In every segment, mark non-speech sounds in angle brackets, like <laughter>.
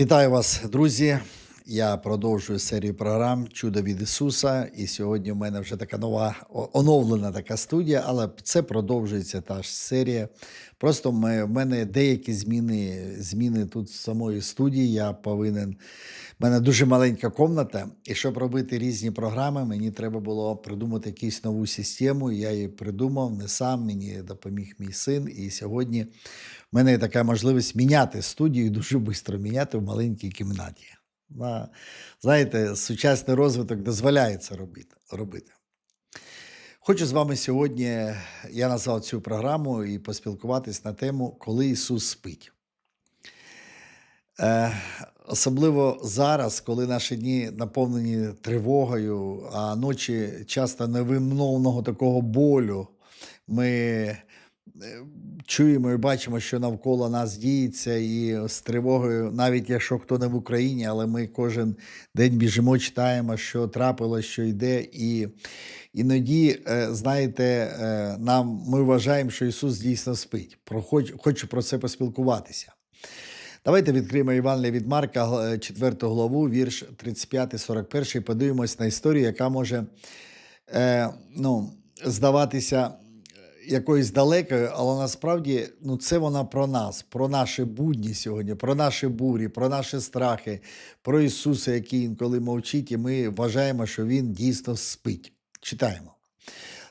Вітаю вас, друзі. Я продовжую серію програм Чудо від Ісуса. І сьогодні в мене вже така нова оновлена така студія, але це продовжується та ж серія. Просто ми, в мене деякі зміни, зміни тут самої студії. Я повинен. в мене дуже маленька комната, і щоб робити різні програми, мені треба було придумати якусь нову систему. Я її придумав не сам, мені допоміг мій син. І сьогодні в мене є така можливість міняти студію, дуже швидко міняти в маленькій кімнаті. На, знаєте, сучасний розвиток дозволяє це робити. Хочу з вами сьогодні, я назвав цю програму і поспілкуватись на тему, коли Ісус спить. Е, особливо зараз, коли наші дні наповнені тривогою, а ночі часто невимовного такого болю, ми чуємо і бачимо, що навколо нас діється, і з тривогою, навіть якщо хто не в Україні, але ми кожен день біжимо, читаємо, що трапилось, що йде. І іноді, е, знаєте, е, нам ми вважаємо, що Ісус дійсно спить. Хочу про це поспілкуватися. Давайте відкриємо Євангелія від Марка, 4 главу, вірш 35-41, і подивимось на історію, яка може е, ну, здаватися якоюсь далекою, але насправді ну, це вона про нас, про наші будні сьогодні, про наші бурі, про наші страхи, про Ісуса, який інколи мовчить, і ми вважаємо, що Він дійсно спить. Читаємо.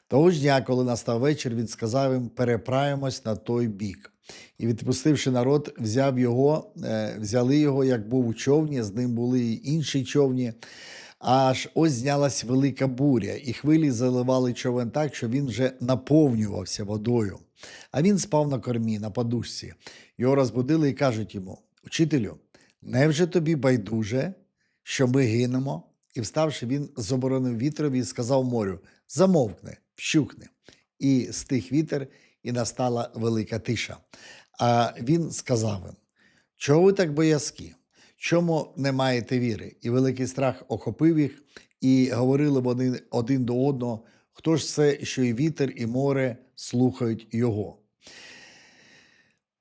Того ж дня, коли настав вечір, він сказав їм: переправимось на той бік. І, відпустивши народ, взяв його, е, взяли його, як був у човні, з ним були й інші човні. Аж ось знялась велика буря, і хвилі заливали човен так, що він вже наповнювався водою. А він спав на кормі, на подушці. Його розбудили і кажуть йому: Учителю, невже тобі байдуже, що ми гинемо? І вставши, він заборонив вітрові і сказав морю: Замовкни, вщухни. І стих вітер, і настала велика тиша. А він сказав їм: Чого ви так боязкі? Чому не маєте віри? І великий страх охопив їх, і говорили вони один до одного, хто ж це, що і вітер, і море слухають його.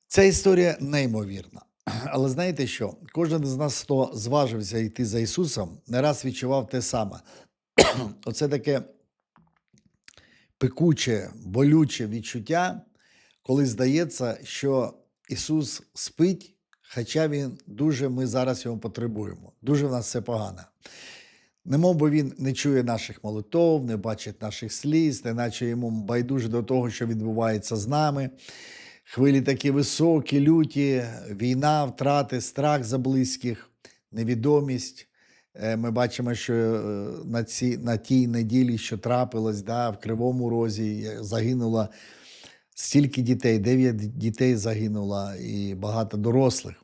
Ця історія неймовірна. Але знаєте що? Кожен з нас, хто зважився йти за Ісусом, не раз відчував те саме. <clears throat> Оце таке пекуче, болюче відчуття, коли здається, що Ісус спить, хоча Він дуже ми зараз його потребуємо. Дуже в нас все погано. Немов би він не чує наших молитов, не бачить наших сліз, неначе йому байдуже до того, що відбувається з нами. Хвилі такі високі, люті, війна, втрати, страх за близьких, невідомість. Е, Ми бачимо, що е, на, ці, на тій неділі, що трапилось, да, в Кривому Розі е, загинуло стільки дітей, дев'ять дітей загинуло і багато дорослих.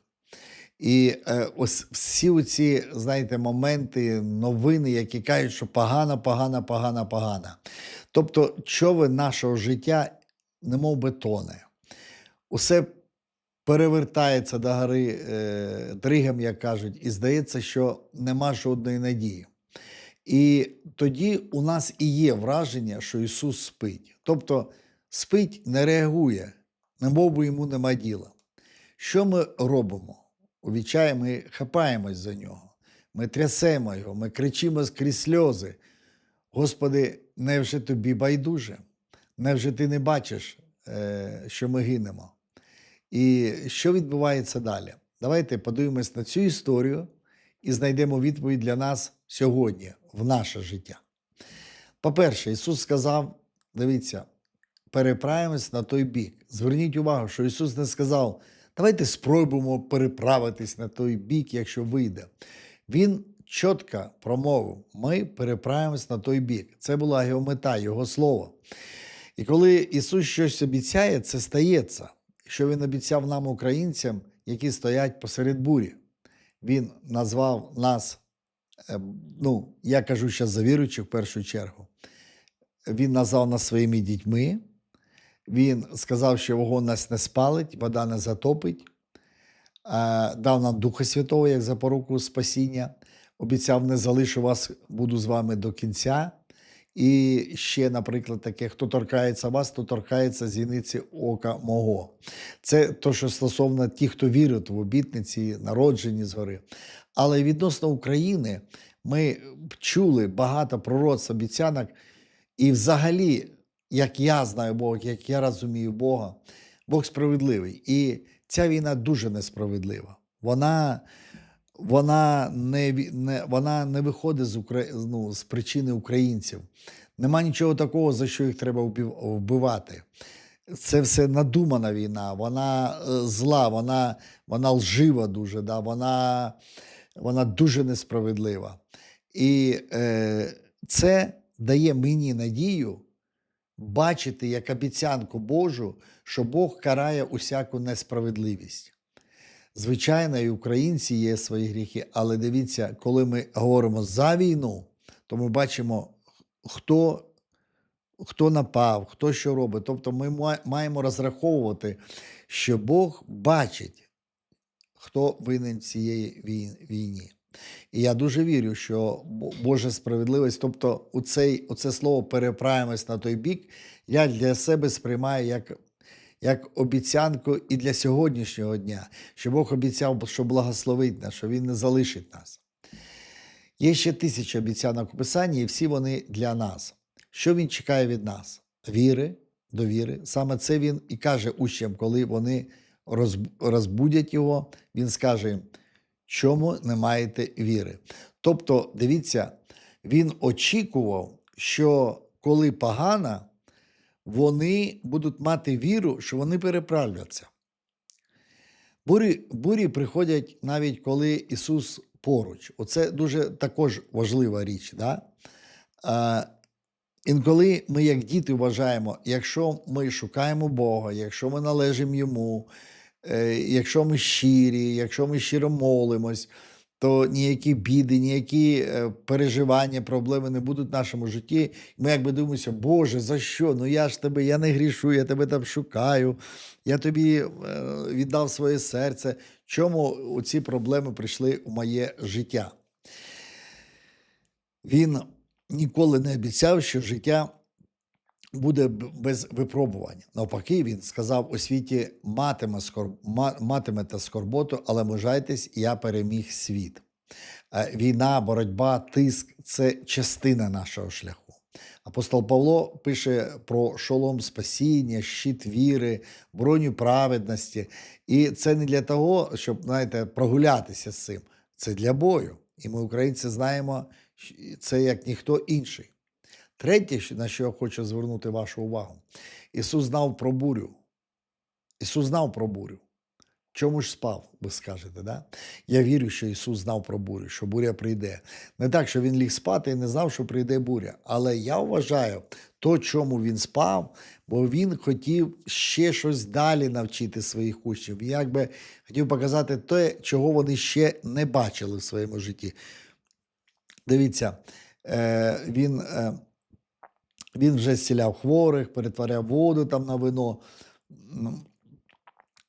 І е, ось всі ці, знаєте, моменти, новини, які кажуть, що погано, погано, погано, погано. Тобто, човен нашого життя немов тоне. Усе перевертається до гори е, дригом, як кажуть, і здається, що нема жодної надії. І тоді у нас і є враження, що Ісус спить. Тобто спить, не реагує, немов йому нема діла. Що ми робимо? У відчаї ми хапаємось за нього, ми трясемо його, ми кричимо скрізь сльози. Господи, невже тобі байдуже? Невже ти не бачиш, е, що ми гинемо? І що відбувається далі? Давайте подивимось на цю історію і знайдемо відповідь для нас сьогодні, в наше життя. По-перше, Ісус сказав: дивіться, переправимось на той бік. Зверніть увагу, що Ісус не сказав, давайте спробуємо переправитись на той бік, якщо вийде. Він чітко промовив: ми переправимось на той бік. Це була його мета, його слово. І коли Ісус щось обіцяє, це стається. Що Він обіцяв нам, українцям, які стоять посеред бурі. Він назвав нас, е, ну, я кажу зараз за віруючих в першу чергу. Він назвав нас своїми дітьми. Він сказав, що вогонь нас не спалить, вода не затопить, дав нам Духа Святого як запоруку спасіння. Обіцяв, не залишу вас, буду з вами до кінця. І ще, наприклад, таке, хто торкається вас, то торкається зіниці ока мого. Це то, що стосовно тих, хто вірить в обітниці, народжені згори. Але відносно України ми чули багато пророцтв, обіцянок, і взагалі, як я знаю Бога, як я розумію Бога, Бог справедливий. І ця війна дуже несправедлива. Вона, вона, не, не, вона не виходить з, Укра... ну, з причини українців. Нема нічого такого, за що їх треба вбивати. Це все надумана війна, вона е, зла, вона, вона лжива дуже, да? вона, вона дуже несправедлива. І е, це дає мені надію бачити як обіцянку Божу, що Бог карає усяку несправедливість. Звичайно, і українці є свої гріхи, але дивіться, коли ми говоримо за війну, то ми бачимо, хто, хто напав, хто що робить. Тобто ми маємо розраховувати, що Бог бачить, хто винен в цієї війні. І я дуже вірю, що Божа справедливість, тобто у цей, у це слово переправимось на той бік, я для себе сприймаю як, як обіцянку і для сьогоднішнього дня, що Бог обіцяв, що благословить нас, що Він не залишить нас. Є ще тисячі обіцянок у Писанні, і всі вони для нас. Що він чекає від нас? Віри, довіри. Саме це він і каже учням, коли вони розбудять його, він скаже їм, чому не маєте віри. Тобто, дивіться, він очікував, що коли погано, вони будуть мати віру, що вони переправляться. Бурі, бурі приходять навіть коли Ісус поруч. Оце дуже також важлива річ. Да? А, інколи ми, як діти, вважаємо, якщо ми шукаємо Бога, якщо ми належимо Йому, якщо ми щирі, якщо ми щиро молимось, то ніякі біди, ніякі е, переживання, проблеми не будуть в нашому житті. Ми якби думаємося, Боже, за що? Ну я ж тебе, я не грішу, я тебе там шукаю, я тобі е, віддав своє серце. Чому ці проблеми прийшли у моє життя? Він ніколи не обіцяв, що життя буде без випробувань. Навпаки, він сказав: у світі матиме скор... матимете скорботу, але мужайтесь, я переміг світ. Е, Війна, боротьба, тиск це частина нашого шляху. Апостол Павло пише про шолом спасіння, щит віри, броню праведності. І це не для того, щоб знаєте, прогулятися з цим. Це для бою. І ми, українці, знаємо це як ніхто інший. Третє, на що я хочу звернути вашу увагу, Ісус знав про бурю. Ісус знав про бурю. Чому ж спав, ви скажете, да? Я вірю, що Ісус знав про бурю, що буря прийде. Не так, що Він ліг спати і не знав, що прийде буря. Але я вважаю, то, чому він спав, бо він хотів ще щось далі навчити своїх учнів. Він якби хотів показати те, чого вони ще не бачили в своєму житті. Дивіться, е, він, е, він вже зціляв хворих, перетворяв воду там на вино.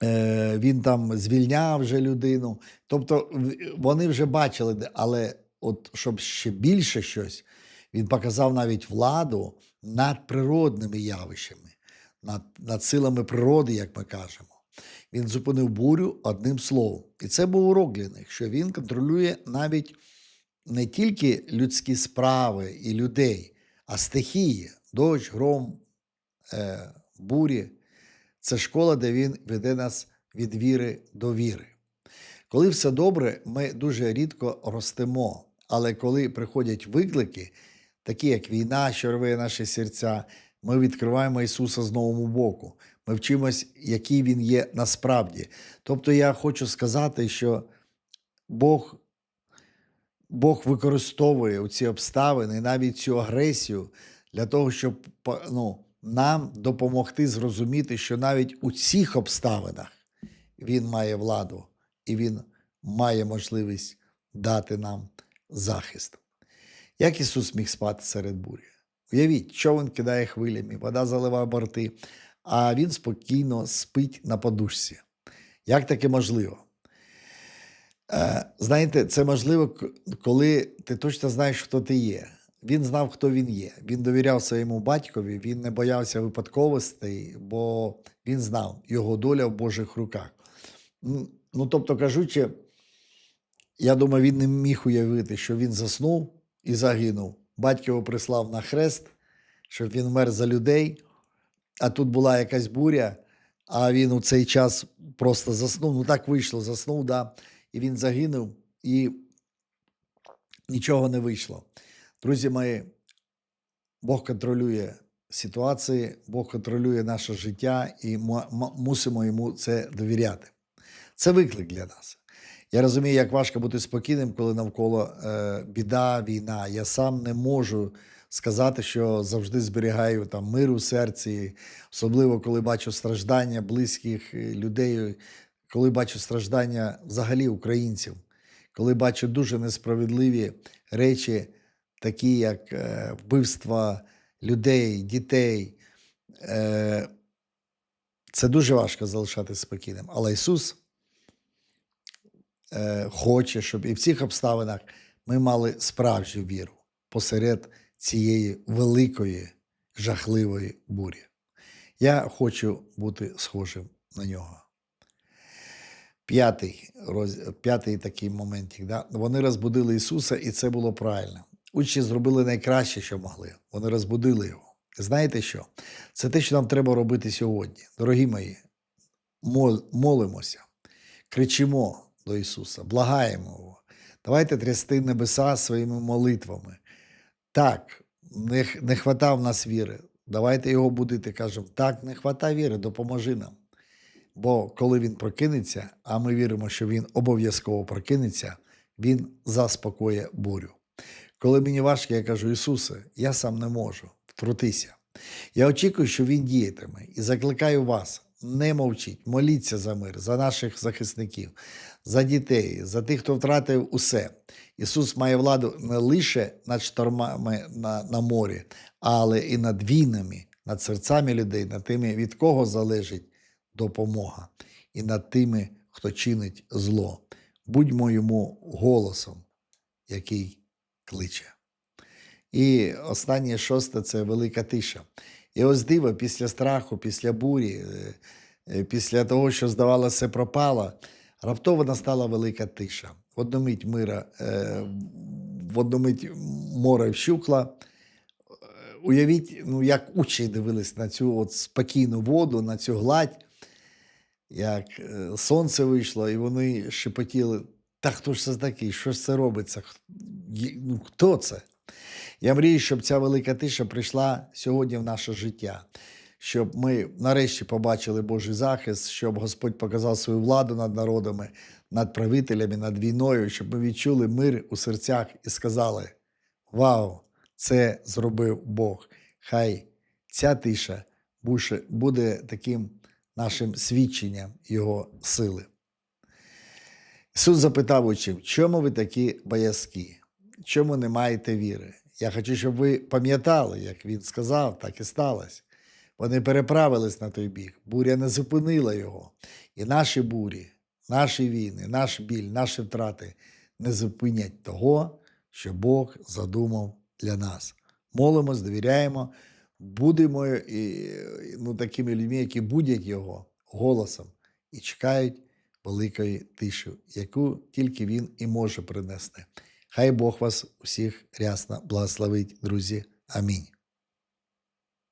Е, Він там звільняв вже людину. Тобто вони вже бачили, але от щоб ще більше щось, він показав навіть владу над природними явищами, над, над силами природи, як ми кажемо. Він зупинив бурю одним словом. І це був урок для них, що він контролює навіть не тільки людські справи і людей, а стихії, дощ, гром, е, бурі. Це школа, де він веде нас від віри до віри. Коли все добре, ми дуже рідко ростемо. Але коли приходять виклики, такі як війна, що рве наші серця, ми відкриваємо Ісуса з нового боку. Ми вчимось, який Він є насправді. Тобто я хочу сказати, що Бог, Бог використовує ці обставини, і навіть цю агресію для того, щоб ну, нам допомогти зрозуміти, що навіть у цих обставинах Він має владу і Він має можливість дати нам захист. Як Ісус міг спати серед бурі? Уявіть, човен кидає хвилями, вода заливає борти, а Він спокійно спить на подушці. Як таке можливо? Е, Знаєте, це можливо, коли ти точно знаєш, хто ти є. він знав, хто він є. Він довіряв своєму батькові, він не боявся випадковостей, бо він знав його доля в Божих руках. Ну, тобто, кажучи, я думаю, він не міг уявити, що він заснув і загинув. Батько його прислав на хрест, щоб він вмер за людей, а тут була якась буря, а він у цей час просто заснув. Ну так вийшло, заснув, да, і він загинув, і нічого не вийшло. Друзі мої, Бог контролює ситуації, Бог контролює наше життя, і мусимо йому це довіряти. Це виклик для нас. Я розумію, як важко бути спокійним, коли навколо е, біда, війна. Я сам не можу сказати, що завжди зберігаю там мир у серці, особливо коли бачу страждання близьких е, людей, коли бачу страждання взагалі українців, коли бачу дуже несправедливі речі, такі як е, вбивства людей, дітей. Е, це дуже важко залишатися спокійним. Але Ісус е, хоче, щоб і в цих обставинах ми мали справжню віру посеред цієї великої, жахливої бурі. Я хочу бути схожим на нього. П'ятий, п'ятий такий моментик. Да? Вони розбудили Ісуса, і це було правильно. Учні зробили найкраще, що могли. Вони розбудили його. Знаєте що? Це те, що нам треба робити сьогодні. Дорогі мої, мол- молимося, кричимо до Ісуса, благаємо Його. Давайте трясти небеса своїми молитвами. Так, не, не хвата в нас віри. Давайте його будити, кажемо, так, не хвата віри, допоможи нам. Бо коли він прокинеться, а ми віримо, що він обов'язково прокинеться, він заспокоює бурю. Коли мені важко, я кажу, Ісусе, я сам не можу, втрутися. Я очікую, що Він діятиме і закликаю вас, не мовчіть, моліться за мир, за наших захисників, за дітей, за тих, хто втратив усе. Ісус має владу не лише над штормами на, на морі, але і над війнами, над серцями людей, над тими, від кого залежить допомога, і над тими, хто чинить зло. Будьмо йому голосом, який кличе. І останнє шосте це велика тиша. І ось диво, після страху, після бурі, е, е, після того, що здавалося, пропало, раптово настала велика тиша. В одну мить мира, е, в одну мить море вщукло. Е, Уявіть, ну, як учні дивились на цю от спокійну воду, на цю гладь, як е, сонце вийшло, і вони шепотіли: та хто ж це такий? Що ж це робиться? Ну, хто це? Я мрію, щоб ця велика тиша прийшла сьогодні в наше життя, щоб ми нарешті побачили Божий захист, щоб Господь показав свою владу над народами, над правителями, над війною, щоб ми відчули мир у серцях і сказали: Вау, це зробив Бог! Хай ця тиша буде таким нашим свідченням Його сили. Ісус запитав учнів, чому ви такі боязкі? Чому не маєте віри? Я хочу, щоб ви пам'ятали, як він сказав, так і сталося. Вони переправились на той бік, буря не зупинила його. І наші бурі, наші війни, наш біль, наші втрати не зупинять того, що Бог задумав для нас. Молимось, довіряємо, будемо і, ну, такими людьми, які будять його голосом і чекають великої тиші, яку тільки він і може принести. Хай Бог вас усіх рясно благословить, друзі. Амінь.